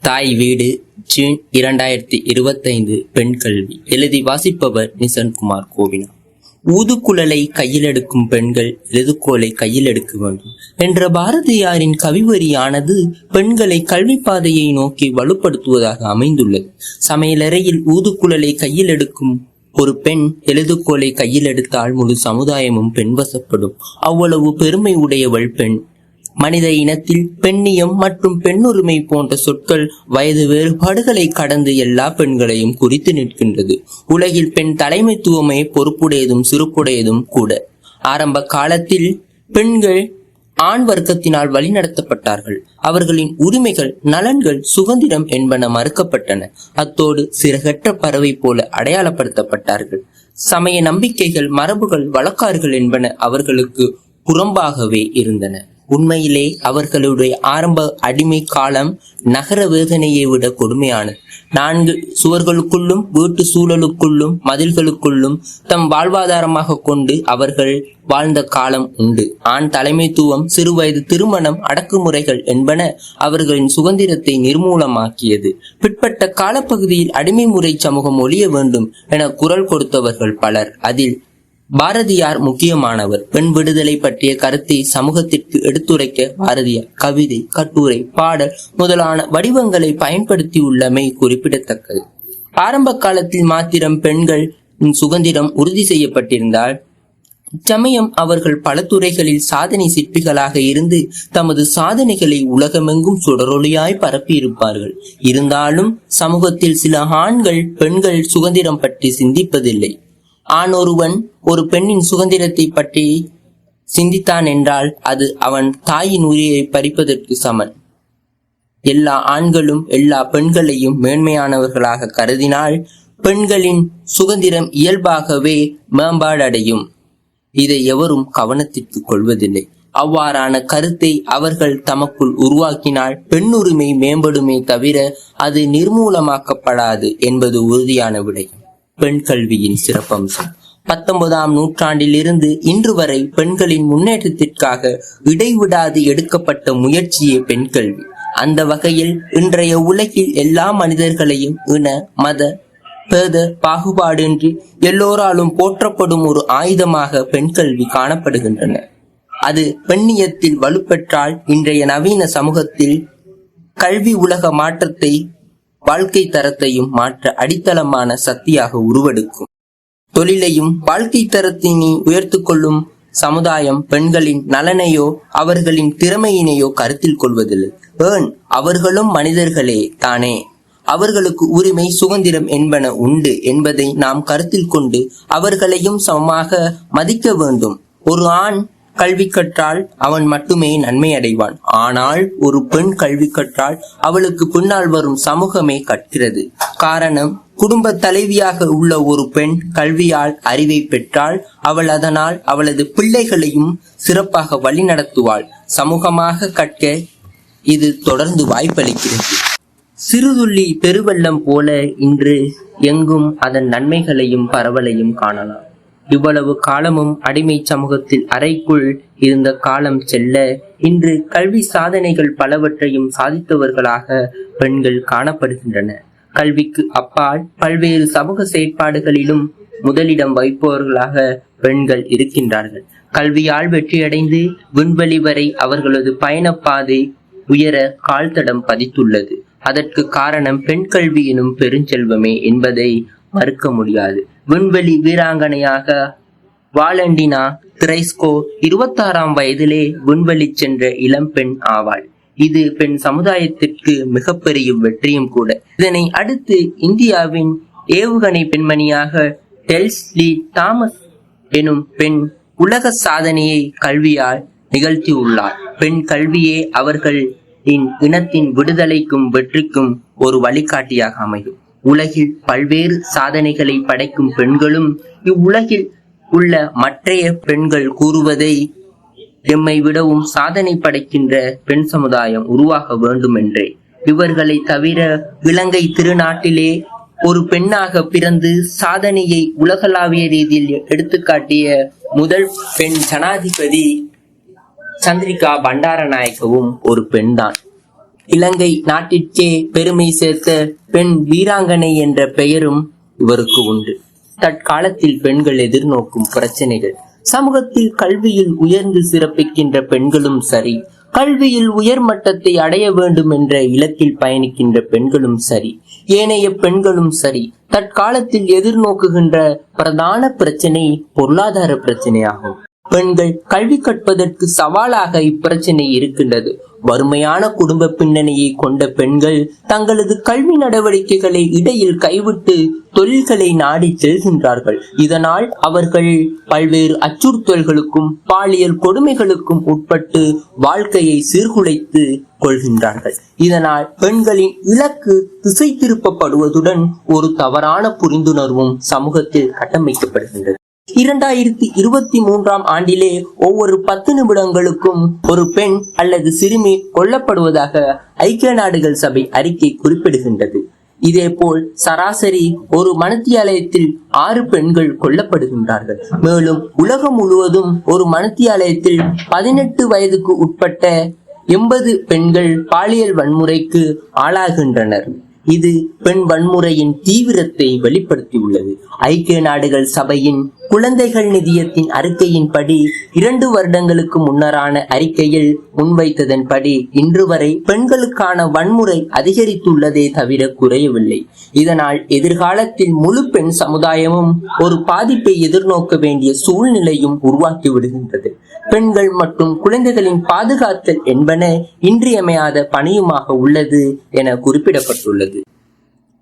தாய் வீடு ஜூன் இரண்டாயிரத்தி இருபத்தைந்து பெண் கல்வி. எழுதி வாசிப்பவர் நிசன்குமார் கோவினா. ஊதுக்குழலை கையில் எடுக்கும் பெண்கள் எழுதுகோலை கையில் எடுக்க வேண்டும் என்ற பாரதியாரின் கவிவரியானது பெண்களை கல்வி பாதையை நோக்கி வலுப்படுத்துவதாக அமைந்துள்ளது. சமையலறையில் ஊதுக்குழலை கையில் எடுக்கும் ஒரு பெண் எழுதுகோலை கையில் எடுத்தால் முழு சமுதாயமும் பெண்வசப்படும் அவ்வளவு பெருமை உடையவள் பெண் மனித இனத்தில் பெண்ணியம் மற்றும் பெண்ணுரிமை போன்ற சொற்கள் வயது வேறுபாடுகளை கடந்து எல்லா பெண்களையும் குறித்து நிற்கின்றது. உலகில் பெண் தலைமைத்துவமே பொறுப்புடையதும் சிறப்புடையதும் கூட. ஆரம்ப காலத்தில் பெண்கள் ஆண் வர்க்கத்தினால் வழிநடத்தப்பட்டார்கள். அவர்களின் உரிமைகள் நலன்கள் சுதந்திரம் என்பன மறுக்கப்பட்டன. அத்தோடு சிறகற்ற பறவை போல அடையாளப்படுத்தப்பட்டார்கள். சமய நம்பிக்கைகள் மரபுகள் வழக்காறுகள் என்பன அவர்களுக்கு புறம்பாகவே இருந்தன. உண்மையிலே அவர்களுடைய ஆரம்ப அடிமை காலம் நகர வேதனையை விட கொடுமையானது. நான்கு சுவர்களுக்குள்ளும் வீட்டு சூழலுக்குள்ளும் மதில்களுக்குள்ளும் தம் வாழ்வாதாரமாக கொண்டு அவர்கள் வாழ்ந்த காலம் உண்டு. ஆண் தலைமைத்துவம் சிறுவயது திருமணம் அடக்குமுறைகள் என்பன அவர்களின் சுதந்திரத்தை நிர்மூலமாக்கியது. பிற்பட்ட காலப்பகுதியில் அடிமை முறை சமூகம் ஒழிய வேண்டும் என குரல் கொடுத்தவர்கள் பலர். அதில் பாரதியார் முக்கியமானவர். பெண் விடுதலை பற்றிய கருத்தை சமூகத்திற்கு எடுத்துரைக்க பாரதியார் கவிதை கட்டுரை பாடல் முதலான வடிவங்களை பயன்படுத்தியுள்ளமை குறிப்பிடத்தக்கது. ஆரம்ப காலத்தில் மாத்திரம் பெண்கள் சுதந்திரம் உறுதி செய்யப்பட்டிருந்தால் சமயம் அவர்கள் பல துறைகளில் சாதனை சிற்பிகளாக இருந்து தமது சாதனைகளை உலகமெங்கும் சுடரொளியாய் பரப்பியிருப்பார்கள். இருந்தாலும் சமூகத்தில் சில ஆண்கள் பெண்கள் சுதந்திரம் பற்றி சிந்திப்பதில்லை. ஆண் ஒருவன் ஒரு பெண்ணின் சுதந்திரத்தை பற்றி சிந்தித்தான் என்றால் அது அவன் தாயின் உரியை பறிப்பதற்கு சமன். எல்லா ஆண்களும் எல்லா பெண்களையும் மேன்மையானவர்களாக கருதினால் பெண்களின் சுதந்திரம் இயல்பாகவே மேம்பாடடையும். இதை எவரும் கவனத்திற்கு கொள்வதில்லை. அவ்வாறான கருத்தை அவர்கள் தமக்குள் உருவாக்கினால் பெண்ணுரிமை மேம்படுமே தவிர அது நிர்மூலமாக்கப்படாது என்பது உறுதியான விடயம் பெண் கல்வியின் சிறப்பம்சம். பத்தொன்பதாம் நூற்றாண்டில் இருந்து இன்று வரை பெண்களின் முன்னேற்றத்திற்காக இடைவிடாது எடுக்கப்பட்ட முயற்சியே பெண் கல்வி அந்த வகையில் இன்றைய உலகில் எல்லா மனிதர்களையும் இன மத பேத பாகுபாடின்றி எல்லோராலும் போற்றப்படும் ஒரு ஆயுதமாக பெண் கல்வி காணப்படுகின்றன. அது பெண்ணியத்தில் வலுப்பெற்றால் இன்றைய நவீன சமூகத்தில் கல்வி உலக மாற்றத்தை வாழ்க்கை தரத்தையும் மாற்ற அடித்தளமான சக்தியாக உருவெடுக்கும். தொழிலையும் வாழ்க்கை தரத்தினை உயர்த்து கொள்ளும் சமுதாயம் பெண்களின் நலனையோ அவர்களின் திறமையினையோ கருத்தில் கொள்வதில்லை. ஏன்? அவர்களும் மனிதர்களே தானே. அவர்களுக்கு உரிமை சுதந்திரம் என்பன உண்டு என்பதை நாம் கருத்தில் கொண்டு அவர்களையும் சமமாக மதிக்க வேண்டும். ஒரு ஆண் கல்வி கற்றால் அவன் மட்டுமே நன்மை அடைவான் ஆனால் ஒரு பெண் கல்வி கற்றால் அவளுக்கு பின்னால் வரும் சமூகமே கற்கிறது. காரணம் குடும்ப தலைவியாக உள்ள ஒரு பெண் கல்வியால் அறிவை பெற்றால் அவள் அதனால் அவளது பிள்ளைகளையும் சிறப்பாக வழிநடத்துவாள் சமூகமாக கற்க இது தொடர்ந்து வாய்ப்பளிக்கிறது. சிறுதுள்ளி பெருவெள்ளம் போல இன்று எங்கும் அதன் நன்மைகளையும் பரவலையும் காணலாம். இவ்வளவு காலமும் அடிமை சமூகத்தில் அறைக்குள் இருந்த காலம் செல்ல இன்று கல்வி சாதனைகள் பலவற்றையும் சாதித்தவர்களாக பெண்கள் காணப்படுகின்றன. கல்விக்கு அப்பால் பல்வேறு சமூக செயற்பாடுகளிலும் முதலிடம் வைப்பவர்களாக பெண்கள் இருக்கின்றார்கள். கல்வியால் வெற்றியடைந்து விண்வெளி வரை அவர்களது பயணப்பாதை உயர கால்தடம் பதித்துள்ளது. அதற்கு காரணம் பெண் கல்வி எனும் பெருஞ்செல்வமே என்பதை மறுக்க முடியாது. விண்வெளி வீராங்கனையாக வாலண்டினா திரைஸ்கோ இருபத்தாறாம் வயதிலே விண்வெளி சென்ற இளம்பெண் ஆவாள். இது பெண் சமுதாயத்திற்கு மிகப்பெரிய வெற்றியும் கூட. இதனை அடுத்து இந்தியாவின் ஏவுகணை பெண்மணியாக டெல்ஸ்லி தாமஸ் எனும் பெண் உலக சாதனையை கல்வியால் நிகழ்த்தியுள்ளார். பெண் கல்வியே அவர்களின் இனத்தின் விடுதலைக்கும் வெற்றிக்கும் ஒரு வழிகாட்டியாக அமையும். உலகில் பல்வேறு சாதனைகளை படைக்கும் பெண்களும் இவ்வுலகில் உள்ள மற்றைய பெண்கள் கூறுவதை எம்மை விடவும் சாதனை படைக்கின்ற பெண் சமுதாயம் உருவாக வேண்டும் என்றே இவர்களை தவிர இலங்கை திருநாட்டிலே ஒரு பெண்ணாக பிறந்து சாதனையை உலகளாவிய ரீதியில் எடுத்துக்காட்டிய முதல் பெண் ஜனாதிபதி சந்திரிகா பண்டாரநாயக்கவும் ஒரு பெண்தான். இலங்கை நாட்டிற்கே பெருமை சேர்த்த பெண் வீராங்கனை என்ற பெயரும் இவருக்கு உண்டு. தற்காலத்தில் பெண்கள் எதிர்நோக்கும் பிரச்சனைகள். சமூகத்தில் கல்வியில் உயர்ந்து சிறப்பிக்கின்ற பெண்களும் சரி கல்வியில் உயர் மட்டத்தை அடைய வேண்டும் என்ற இலக்கில் பயணிக்கின்ற பெண்களும் சரி ஏனைய பெண்களும் சரி தற்காலத்தில் எதிர்நோக்குகின்ற பிரதான பிரச்சனை பொருளாதார பிரச்சனையாகும். பெண்கள் கல்வி கற்பதற்கு சவாலாக இப்பிரச்சனை இருக்கின்றது. வறுமையான குடும்ப பின்னணியை கொண்ட பெண்கள் தங்களது கல்வி நடவடிக்கைகளை இடையில் கைவிட்டு தொழில்களை நாடி செல்கின்றார்கள். இதனால் அவர்கள் பல்வேறு அச்சுறுத்தல்களுக்கும் பாலியல் கொடுமைகளுக்கும் உட்பட்டு வாழ்க்கையை சீர்குலைத்து கொள்கின்றார்கள். இதனால் பெண்களின் இலக்கு திசை திருப்பப்படுவதுடன் ஒரு தவறான புரிந்துணர்வும் சமூகத்தில் கட்டமைக்கப்படுகின்றது. இரண்டாயிரத்தி இருபத்தி மூன்றாம் ஆண்டிலே ஒவ்வொரு பத்து நிமிடங்களுக்கும் ஒரு பெண் அல்லது சிறுமி கொல்லப்படுவதாக ஐக்கிய நாடுகள் சபை அறிக்கை குறிப்பிடுகின்றது. இதேபோல் சராசரி ஒரு மனத்தியாலயத்தில் ஆறு பெண்கள் கொல்லப்படுகின்றார்கள். மேலும் உலகம் முழுவதும் ஒரு மனத்தியாலயத்தில் பதினெட்டு வயதுக்கு உட்பட்ட எண்பது பெண்கள் பாலியல் வன்முறைக்கு ஆளாகின்றனர். இது பெண் வன்முறையின் தீவிரத்தை வெளிப்படுத்தியுள்ளது. ஐக்கிய நாடுகள் சபையின் குழந்தைகள் நிதியத்தின் அறிக்கையின்படி இரண்டு வருடங்களுக்கு முன்னரான அறிக்கையில் முன்வைத்ததன்படி இன்று வரை பெண்களுக்கான வன்முறை அதிகரித்துள்ளதே தவிர குறையவில்லை. இதனால் எதிர்காலத்தில் முழு பெண் சமுதாயமும் ஒரு பாதிப்பை எதிர்நோக்க வேண்டிய சூழ்நிலையும் உருவாக்கி விடுகின்றது. பெண்கள் மற்றும் குழந்தைகளின் பாதுகாத்தல் என்பன இன்றியமையாத பணியுமாக உள்ளது என குறிப்பிடப்பட்டுள்ளது.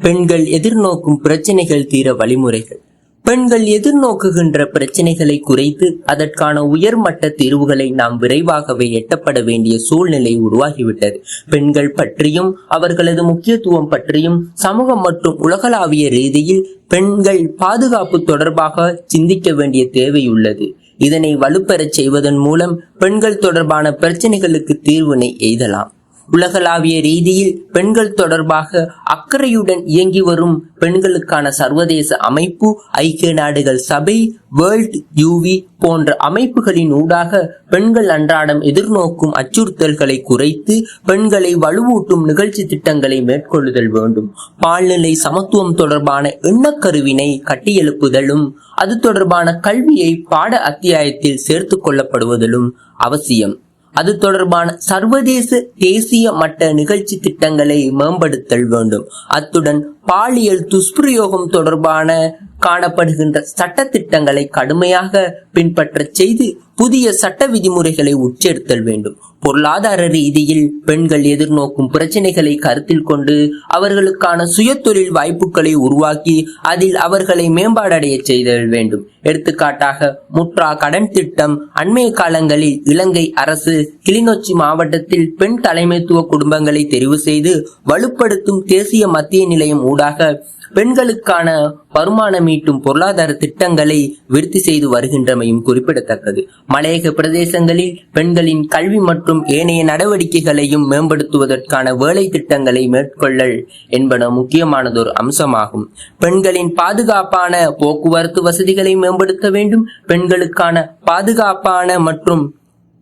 பெண்கள் எதிர்நோக்கும் பிரச்சனைகள் தீர வழிமுறைகள். பெண்கள் எதிர்நோக்குகின்ற பிரச்சனைகளை குறைத்து அதற்கான உயர்மட்ட தீர்வுகளை நாம் விரைவாகவே எட்டப்பட வேண்டிய சூழ்நிலை உருவாகிவிட்டது. பெண்கள் பற்றியும் அவர்களது முக்கியத்துவம் பற்றியும் சமூகம் மற்றும் உலகளாவிய ரீதியில் பெண்கள் பாதுகாப்பு தொடர்பாக சிந்திக்க வேண்டிய தேவை உள்ளது இதனை வலுப்பெறச் செய்வதன் மூலம் பெண்கள் தொடர்பான பிரச்சனைகளுக்கு தீர்வினை எய்தலாம். உலகளாவிய ரீதியில் பெண்கள் தொடர்பாக அக்கறையுடன் இயங்கி வரும் பெண்களுக்கான சர்வதேச அமைப்பு ஐக்கிய நாடுகள் சபை வேர்ல்ட் யூவி போன்ற அமைப்புகளின் ஊடாக பெண்கள் அன்றாடம் எதிர்நோக்கும் அச்சுறுத்தல்களை குறைத்து பெண்களை வலுவூட்டும் நிகழ்ச்சி திட்டங்களை மேற்கொள்ளுதல் வேண்டும். பால்நிலை சமத்துவம் தொடர்பான எண்ணக்கருவினை கட்டியெழுப்புதலும் அது தொடர்பான கல்வியை பாட அத்தியாயத்தில் சேர்த்து கொள்ளப்படுவதிலும் அவசியம். அது தொடர்பான சர்வதேச தேசிய மட்ட நிகழ்ச்சி திட்டங்களை மேம்படுத்தல் வேண்டும். அத்துடன் பாலியல் துஷ்பிரயோகம் தொடர்பான காணப்படுகின்ற சட்ட திட்டங்களை கடுமையாக பின்பற்றச் செய்து புதிய சட்ட விதிமுறைகளை உச்செடுத்தல் வேண்டும். பொருளாதார ரீதியில் பெண்கள் எதிர்நோக்கும் பிரச்சனைகளை கருத்தில் கொண்டு அவர்களுக்கான சுயதொழில் வாய்ப்புகளை உருவாக்கி அதில் அவர்களை மேம்பாடடைய செய்தல் வேண்டும். எடுத்துக்காட்டாக முற்றா கடன் திட்டம் அண்மைய காலங்களில் இலங்கை அரசு கிளிநொச்சி மாவட்டத்தில் பெண் தலைமைத்துவ குடும்பங்களை தெரிவு செய்து வலுப்படுத்தும் தேசிய மத்திய நிலையம் ஊடாக பெண்களுக்கான வருமானம் ஈட்டும் பொருளாதார திட்டங்களை விருத்தி செய்து வருகின்றமையும் குறிப்பிடத்தக்கது. மலையக பிரதேசங்களில் பெண்களின் கல்வி மற்றும் ஏனைய நடவடிக்கைகளையும் மேம்படுத்துவதற்கான வேலை திட்டங்களை மேற்கொள்ளல் என்பன முக்கியமானதொரு அம்சமாகும். பெண்களின் பாதுகாப்பான போக்குவரத்து வசதிகளை மேம்படுத்த வேண்டும். பெண்களுக்கான பாதுகாப்பான மற்றும்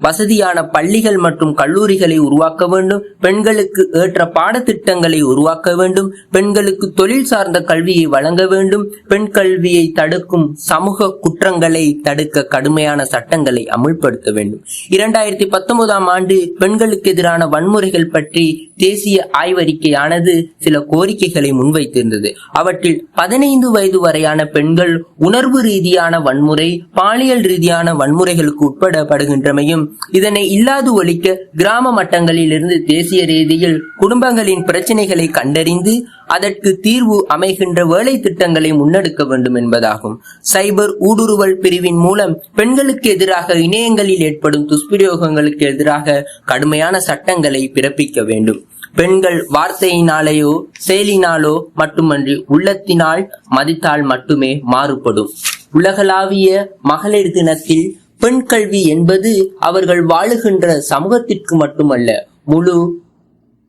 வசதியான பள்ளிகள் மற்றும் கல்லூரிகளை உருவாக்க வேண்டும். பெண்களுக்கு ஏற்ற பாடத்திட்டங்களை உருவாக்க வேண்டும். பெண்களுக்கு தொழில் சார்ந்த கல்வியை வழங்க வேண்டும். பெண் கல்வியை தடுக்கும் சமூக குற்றங்களை தடுக்க கடுமையான சட்டங்களை அமுல்படுத்த வேண்டும். இரண்டாயிரத்தி பத்தொன்பதாம் ஆண்டு பெண்களுக்கு எதிரான வன்முறைகள் பற்றி தேசிய ஆய்வறிக்கையானது சில கோரிக்கைகளை முன்வைத்திருந்தது. அவற்றில் பதினைந்து வயது வரையான பெண்கள் உணர்வு ரீதியான வன்முறை பாலியல் ரீதியான வன்முறைகளுக்கு உட்படப்படுகின்றமையும் இதனை இல்லாது ஒழிக்க கிராம மட்டங்களில் இருந்து தேசிய ரீதியில் குடும்பங்களின் பிரச்சனைகளை கண்டறிந்து அதற்கு தீர்வு அமைகின்ற வேலை திட்டங்களை முன்னெடுக்க வேண்டும் என்பதாகும். சைபர் ஊடுருவல் பிரிவின் மூலம் பெண்களுக்கு எதிராக இணையங்களில் ஏற்படும் துஷ்பிரயோகங்களுக்கு எதிராக கடுமையான சட்டங்களை பிறப்பிக்க வேண்டும். பெண்கள் வார்த்தையினாலேயோ செயலினாலோ மட்டுமன்றி உள்ளத்தினால் மதித்தால் மட்டுமே மாறுபடும். உலகளாவிய மகளிர் தினத்தில் பெண் கல்வி என்பது அவர்கள் வாழுகின்ற சமூகத்திற்கு மட்டுமல்ல முழு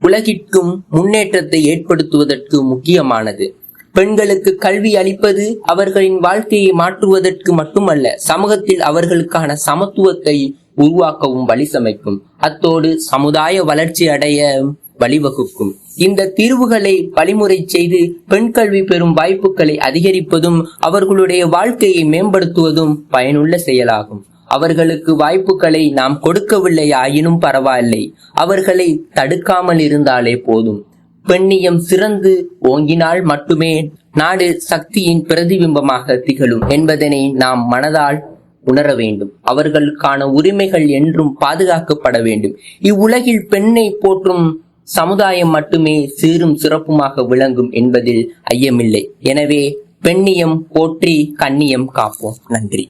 உலகிற்கும் முன்னேற்றத்தை ஏற்படுத்துவதற்கு முக்கியமானது. பெண்களுக்கு கல்வி அளிப்பது அவர்களின் வாழ்க்கையை மாற்றுவதற்கு மட்டுமல்ல சமூகத்தில் அவர்களுக்கான சமத்துவத்தை உருவாக்கவும் வழி சமைக்கும். அத்தோடு சமுதாய வளர்ச்சி அடைய வழிவகுக்கும். இந்த தீர்வுகளை வழிமுறை செய்து பெண் கல்வி பெறும் வாய்ப்புகளை அதிகரிப்பதும் அவர்களுடைய வாழ்க்கையை மேம்படுத்துவதும் பயனுள்ள செயலாகும். அவர்களுக்கு வாய்ப்புகளை நாம் கொடுக்கவில்லை ஆயினும் பரவாயில்லை. அவர்களை தடுக்காமல் இருந்தாலே போதும். பெண்ணியம் சிறந்து ஓங்கினால் மட்டுமே நாடு சக்தியின் பிரதிபிம்பமாக திகழும் என்பதனை நாம் மனதால் உணர வேண்டும். அவர்களுக்கான உரிமைகள் என்றும் பாதுகாக்கப்பட வேண்டும். இவ்வுலகில் பெண்ணை போற்றும் சமுதாயம் மட்டுமே சீரும் சிறப்புமாக விளங்கும் என்பதில் ஐயமில்லை. எனவே பெண்ணியம் போற்றி கண்ணியம் காப்போம். நன்றி.